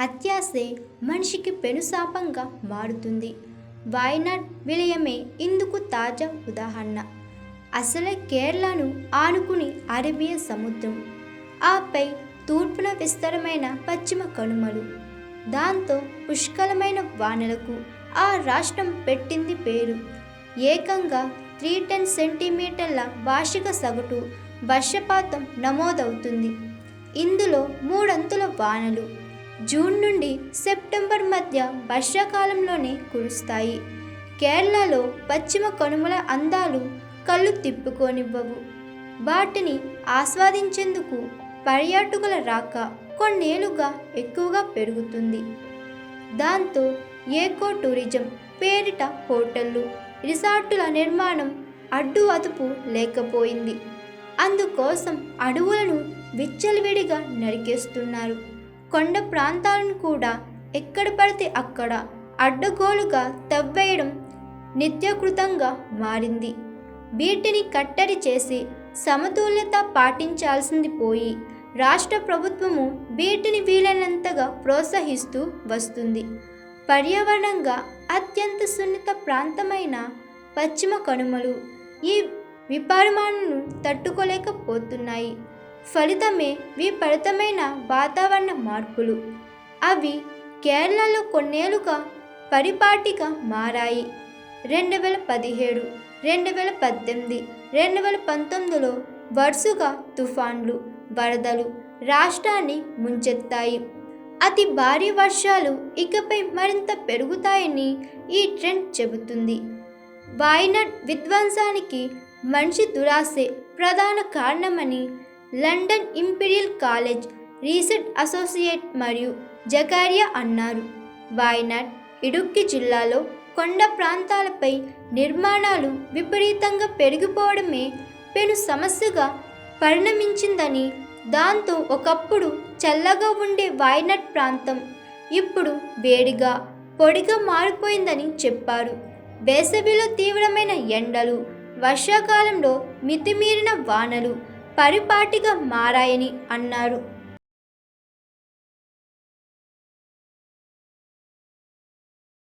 అత్యాసే మనిషికి పెనుశాపంగా మారుతుంది. వాయనాడ్ విలయమే ఇందుకు తాజా ఉదాహరణ. అసలే కేరళను ఆనుకుని అరేబియా సముద్రం. ఆపై తూర్పున విస్తారమైన పశ్చిమ కనుమలు. దాంతో పుష్కలమైన వానలకు ఆ రాష్ట్రం పెట్టింది పేరు. ఏకంగా త్రీ టెన్ సెంటీమీటర్ల వార్షిక సగటు వర్షపాతం నమోదవుతుంది. ఇందులో మూడంతుల వానలు. జూన్ నుండి సెప్టెంబర్ మధ్య వర్షాకాలంలోనే కురుస్తాయి. కేరళలో పశ్చిమ కనుమల అందాలు కళ్ళు తిప్పుకోనివ్వవు. వాటిని ఆస్వాదించేందుకు పర్యాటకుల రాక కొన్నేళ్ళుగా ఎక్కువగా పెరుగుతుంది. దాంతో ఏకో టూరిజం పేరిట హోటళ్ళు రిసార్టుల నిర్మాణం అడ్డు అదుపు లేకపోయింది. అందుకోసం అడవులను విచ్చలవిడిగా నరికేస్తున్నారు. కొండ ప్రాంతాలను కూడా ఎక్కడ పడితే అక్కడ అడ్డగోలుగా తవ్వేయడం నిత్యకృతంగా మారింది. వీటిని కట్టడి చేసి సమతుల్యత పాటించాల్సింది పోయి రాష్ట్ర ప్రభుత్వము వీటిని వీలైనంతగా ప్రోత్సహిస్తూ వస్తుంది. పర్యావరణంగా అత్యంత సున్నిత ప్రాంతమైన పశ్చిమ కనుమలు ఈ విపరిమాణను తట్టుకోలేకపోతున్నాయి. ఫలితమే విపరీతమైన వాతావరణ మార్పులు. అవి కేరళలో కొన్నేళ్ళుగా పరిపాటిగా మారాయి. రెండు వేల పదిహేడు రెండు వేల పద్దెనిమిది రెండు వేల పంతొమ్మిదిలో వరుసగా తుఫాన్లు వరదలు రాష్ట్రాన్ని ముంచెత్తాయి. అతి భారీ వర్షాలు ఇకపై మరింత పెరుగుతాయని ఈ ట్రెండ్ చెబుతుంది. వాయినట్ విధ్వంసానికి మనిషి దురాసే ప్రధాన కారణమని London Imperial College research associate మరియు జకారియా అన్నారు. వాయనాడ్ ఇడుక్కి జిల్లాలో కొండ ప్రాంతాలపై నిర్మాణాలు విపరీతంగా పెరిగిపోవడమే పెను సమస్యగా పరిణమించిందని దాంతో ఒకప్పుడు చల్లగా ఉండే వాయనాడ్ ప్రాంతం ఇప్పుడు వేడిగా పొడిగా మారిపోయిందని చెప్పారు. వేసవిలో తీవ్రమైన ఎండలు వర్షాకాలంలో మితిమీరిన వానలు పరిపాటిగా మారాయని అన్నారు.